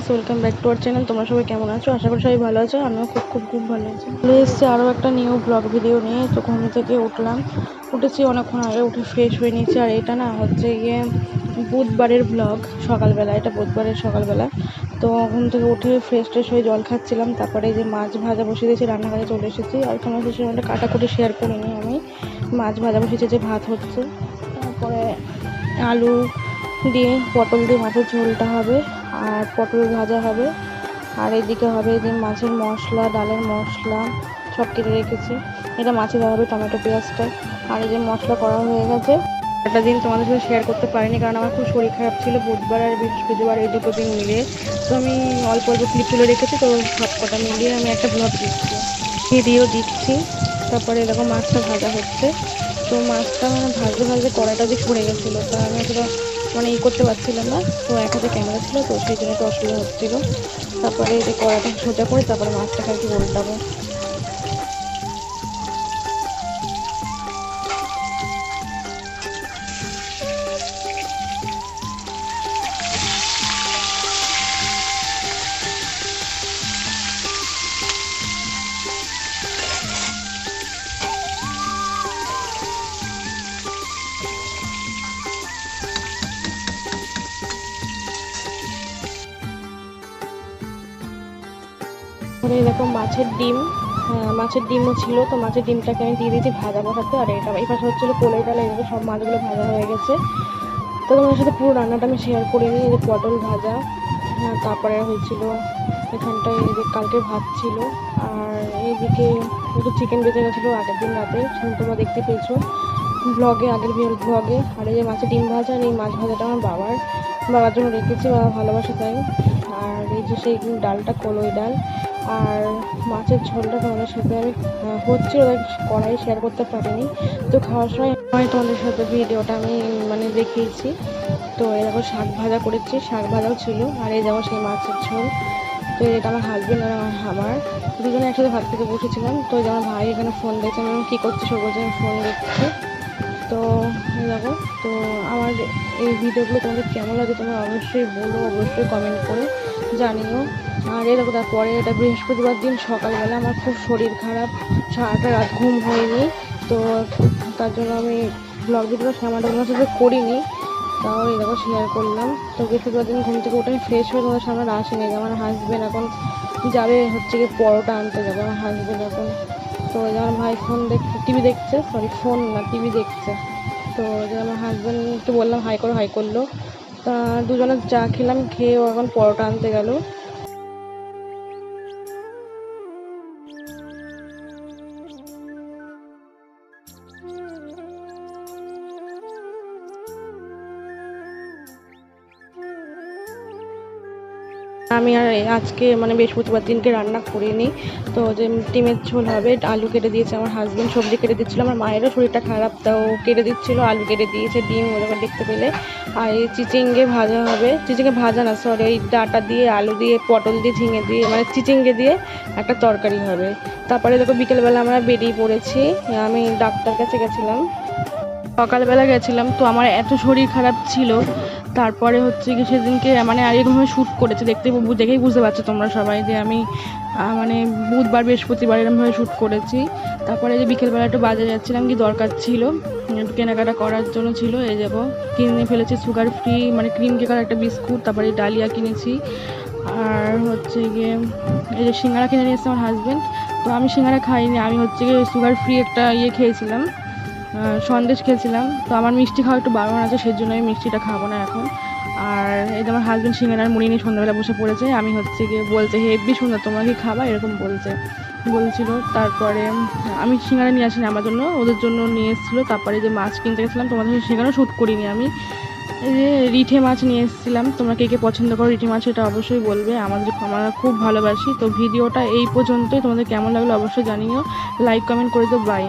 Guys welcome back to our channel তোমরা সবাই কেমন আছো? আশা করি সবাই ভালো আছো, আমিও খুব খুব খুব ভালো আছি। চলে এসেছি আরও একটা নিউ ব্লগ ভিডিও নিয়ে। তো ঘুম থেকে উঠলাম। উঠেছি অনেকক্ষণ আগে, উঠে ফ্রেশ হয়ে নিয়েছি। আর এটা না হচ্ছে গিয়ে বুধবারের ব্লগ সকালবেলা। এটা বুধবারের সকালবেলা। তো ঘুম থেকে উঠে ফ্রেশ ট্রেশ হয়ে জল খাচ্ছিলাম। তারপরে যে মাছ ভাজা বসিয়ে দিয়েছি, রান্নাঘরে চলে এসেছি। আর তোমার সাথে সঙ্গে কাটাকুটি শেয়ার করিনি আমি। মাছ ভাজা বসিয়েছি যে ভাত হচ্ছে। তারপরে আলু দিয়ে পটল দিয়ে মাছের ঝোলটা হবে। আর পটল ভাজা হবে। আর এদিকে হবে যে মাছের মশলা, ডালের মশলা সব কেটে রেখেছি। এটা মাছে দেওয়া হবে টমেটো পেঁয়াজটা। আর এই যে মশলা করা হয়ে গেছে। একটা দিন তোমাদের সাথে শেয়ার করতে পারিনি, কারণ আমার খুব শরীর খারাপ ছিল। বুধবার আর বৃহস্পতিবার এই দুটো দিন মিলে। তো আমি অল্প অল্প ক্লিপ তুলে রেখেছি, তো সব কটা মিলিয়ে আমি একটা ব্লগ দিচ্ছি। ভিডিও দিচ্ছি। তারপরে এরকম মাছটা ভাজা হচ্ছে। তো মাছটা মানে ভাজতে ভাজতে কড়াইটা দিয়ে সরে গেছিল, তা আমি অতটা মানে ই করতে পারছিলাম না। তো এক হাতে ক্যামেরা ছিল, তো সেই জন্য একটু অসুবিধা হচ্ছিল। তারপরে এই কড়াটা সোজা করে তারপরে মাছটাকে আর কি উল্টাবো এরকম মাছের ডিম আহ, মাছের ডিমও ছিল তো মাছের ডিমটাকে আমি দিয়ে দিয়েছি ভাজা বসাতে আর এটা এই পাশে হচ্ছিল কোলের ডাল এগুলো সব মাছগুলো ভাজা হয়ে গেছে। তো তোমাদের সাথে পুরো রান্নাটা আমি শেয়ার করে নিই এই যে পটল ভাজা আহ, তারপরে হয়েছিল এখানটায় এই যে কালকে ভাত ছিল আর এইদিকে একটু চিকেন বেঁচে গেছিল আগের দিন রাতে সেটা তোমরা দেখতে পেয়েছ। ব্লগে আগের বিয়ের ব্লগে আর এই যে মাছের ডিম ভাজা আর এই মাছ ভাজাটা আমার বাবার বাবার জন্য রেখেছি বাবা ভালোবাসে তাই। আর এই যে সেই ডালটা কলই ডাল আর মাছের ঝোলটা তোমাদের সাথে আমি আহ, হচ্ছে ওদের কড়াই শেয়ার করতে পারিনি। তো খাওয়ার সময় তোমাদের সাথে ভিডিওটা আমি মানে দেখিয়েছি। তো এরকম শাক ভাজা করেছি শাক ভাজাও ছিল আর এই যেমন সেই মাছের ঝোল। তো এটা আমার হাজবেন্ড আর আমার আমার দুজনে একসাথে ভাত খেতে বসেছিলাম। তো এই যে আমার ভাই এখানে ফোন দেখছে আমি কী করছি সব বলছে আমি ফোন দেখছি তো দেখো, তো আমার এই ভিডিওগুলো তোমাদের কেমন লাগে তোমরা অবশ্যই বলো, অবশ্যই কমেন্ট করে জানিও। আর এরকম তারপরে এটা বৃহস্পতিবার দিন, সকালবেলা আমার খুব শরীর খারাপ, সারাটা রাত ঘুম হয়নি, তো তার জন্য আমি ব্লগ ভিডিও আমার তোমার সাথে করিনি, তাও এরকম শেয়ার করলাম। তো বৃহস্পতিবার দিন ঘুম থেকে উঠে ফ্রেশ হয়ে তোমাদের সামনে আসেনি আমার হাজবেন্ড এখন যাবে হচ্ছে কি পরোটা আনতে যাবে আমার হাজবেন্ড এখন তো ওই আমার ভাই ফোন দেখছে টিভি দেখছে সরি ফোন না টিভি দেখছে। তো যে আমার হাজব্যান্ড একটু বললাম, হাই করো, হাই করল। তা দুজনে চা খেলাম, খেয়ে ও এখন পরোটা আনতে গেল। আমি আর আজকে মানে বৃহস্পতিবার দিনকে রান্না করিনি। তো যে ডিমের ঝোল হবে, আলু কেটে দিয়েছে আমার হাজব্যান্ড সবজি কেটে দিচ্ছিল। আমার মায়েরও শরীরটা খারাপ, তাও কেটে দিচ্ছিল, আলু কেটে দিয়েছে, ডিম ওরকম দেখতে পেলে। আর এই চিচিঙ্গে ভাজা হবে, চিচিঙ্গে ভাজা না সরি এই ডাটা দিয়ে, আলু দিয়ে, পটল দিয়ে, ঝিঙে দিয়ে মানে চিচিঙ্গে দিয়ে একটা তরকারি হবে। তারপরে দেখো বিকেলবেলা আমরা বেরিয়ে পড়েছি, আমি ডাক্তার কাছে গেছিলাম। সকালবেলা গেছিলাম, তো আমার এত শরীর খারাপ ছিল তারপরে হচ্ছে কি সেদিনকে মানে আর এরকমভাবে শ্যুট করেছে, দেখতে দেখেই বুঝতে পারছ তোমরা সবাই যে আমি মানে বুধবার, বৃহস্পতিবার এরকমভাবে শ্যুট করেছি। তারপরে যে বিকেলবেলা একটু বাজারে যাচ্ছিলাম, কি দরকার ছিল কেনাকাটা করার জন্য ছিল, এই যাব কিনে ফেলেছি সুগার ফ্রি মানে ক্রিম কেকার একটা বিস্কুট, তারপরে ডালিয়া কিনেছি। আর হচ্ছে গিয়ে, এই যে সিঙ্গারা কিনে নিয়ে এসেছে আমার হাজব্যান্ড তো আমি সিঙ্গারা খাইনি, আমি হচ্ছে গিয়ে সুগার ফ্রি একটা ইয়ে খেয়েছিলাম। সন্দেশ খেয়েছিলাম তো আমার মিষ্টি খাওয়া একটু বারণ আছে সেই জন্য আমি মিষ্টিটা খাব না এখন। আর এই আমার হাজব্যান্ড সিঙ্গারার মুড়ি নিয়ে সন্ধ্যাবেলা বসে পড়েছে, আমি হচ্ছে গিয়ে বলছে হেভি সুন্দর তোমরা কি খাবা? এরকম বলছে। বলছিল, তারপরে আমি সিঙ্গারা নিয়ে আসিনি আমার জন্য, ওদের জন্য নিয়ে এসেছিল। তারপরে যে মাছ কিনতে গেছিলাম, তোমাদের সেখানেও শ্যুট করিনি আমি। এই যে রিঠে মাছ নিয়ে এসেছিলাম, তোমরা কে কে পছন্দ করো রিঠে মাছ এটা অবশ্যই বলবে। আমাদের আমরা খুব ভালোবাসি, তো ভিডিওটা এই পর্যন্তই। তোমাদের কেমন লাগল অবশ্যই জানিও। লাইক কমেন্ট করে দেবো বাই